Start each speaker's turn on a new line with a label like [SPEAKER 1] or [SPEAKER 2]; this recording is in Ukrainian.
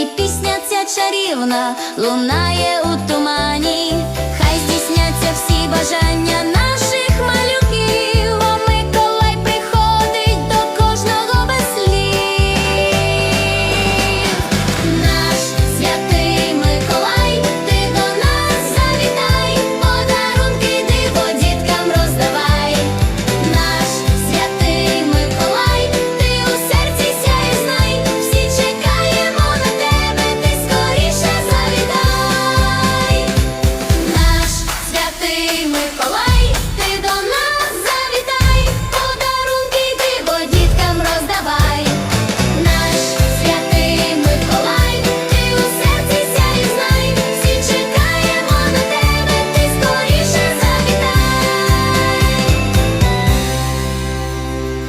[SPEAKER 1] і пісня ця чарівна лунає у тумані, хай здійсняться всі бажання.